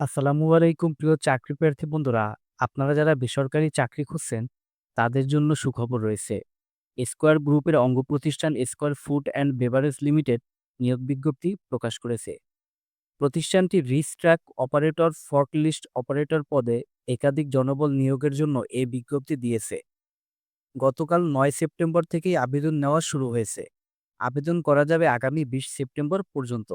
আসসালামু আলাইকুম প্রিয় চাকরি প্রার্থী বন্ধুরা। আপনারা যারা বেসরকারি চাকরি খুঁজছেন, তাদের জন্য সুখবর রয়েছে। স্কোয়ার গ্রুপের অঙ্গ প্রতিষ্ঠান square food and beverage limited নিয়োগ বিজ্ঞপ্তি প্রকাশ করেছে। প্রতিষ্ঠানটি reach track operator forklift operator পদে একাধিক জনবল নিয়োগের জন্য এ বিজ্ঞপ্তি দিয়েছে। গতকাল নয় সেপ্টেম্বর থেকেই আবেদন নেওয়া শুরু হয়েছে। আবেদন করা যাবে আগামী বিশ সেপ্টেম্বর পর্যন্ত।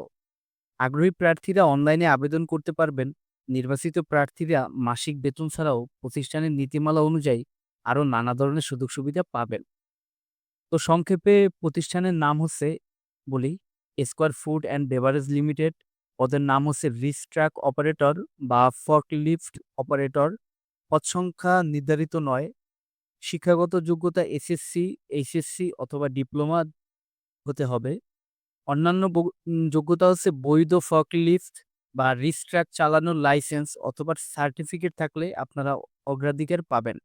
আগ্রহী প্রার্থীরা অনলাইনে আবেদন করতে পারবেন। নির্বাচিত প্রার্থীরা মাসিক বেতন ছাড়াও প্রতিষ্ঠানের নীতিমালা অনুযায়ী আরও নানা ধরনের সুযোগ সুবিধা পাবেন। তো সংক্ষেপে প্রতিষ্ঠানের নাম হচ্ছে, বলি square food and beverage limited ওদের নাম হচ্ছে রিচ ট্র্যাক অপারেটর বা ফর্কলিফট অপারেটর পদ সংখ্যা নির্ধারিত নয়। শিক্ষাগত যোগ্যতা এসএসসি এইচএসসি অথবা ডিপ্লোমা হতে হবে। অন্যান্য যোগ্যতা হচ্ছে বৈধ ফর্কলিফট বা রিচ ট্রাক চালানোর লাইসেন্স অথবা সার্টিফিকেট থাকলে আপনারা অগ্রাধিকার পাবেন।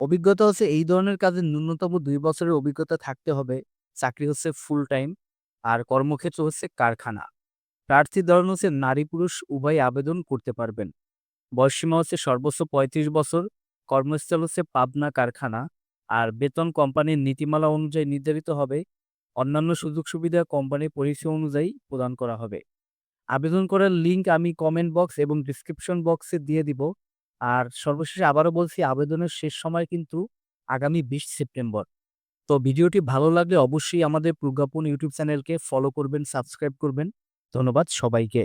অভিজ্ঞতা হচ্ছে এই ধরনের কাজে ন্যূনতম দুই বছরের অভিজ্ঞতা থাকতে হবে, চাকরি হচ্ছে ফুল টাইম আর কর্মক্ষেত্র হচ্ছে কারখানা। প্রার্থী ধরন হচ্ছে নারী পুরুষ উভয় আবেদন করতে পারবেন। বয়সসীমা হচ্ছে সর্বোচ্চ পঁয়ত্রিশ বছর, কর্মস্থল হচ্ছে পাবনা কারখানা, আর বেতন কোম্পানির নীতিমালা অনুযায়ী নির্ধারিত হবে অন্যান্য সুযোগ সুবিধা কোম্পানির পরিষেবা অনুযায়ী প্রদান করা হবে। আবেদন করার লিঙ্ক আমি কমেন্ট বক্স এবং ডিসক্রিপশন বক্সে দিয়ে দিব। আর সর্বশেষে আবারও বলছি, আবেদনের শেষ সময় কিন্তু আগামী বিশ সেপ্টেম্বর। তো ভিডিওটি ভালো লাগলে অবশ্যই আমাদের প্রজ্ঞাপন ইউটিউব চ্যানেলকে ফলো করবেন সাবস্ক্রাইব করবেন। ধন্যবাদ সবাইকে।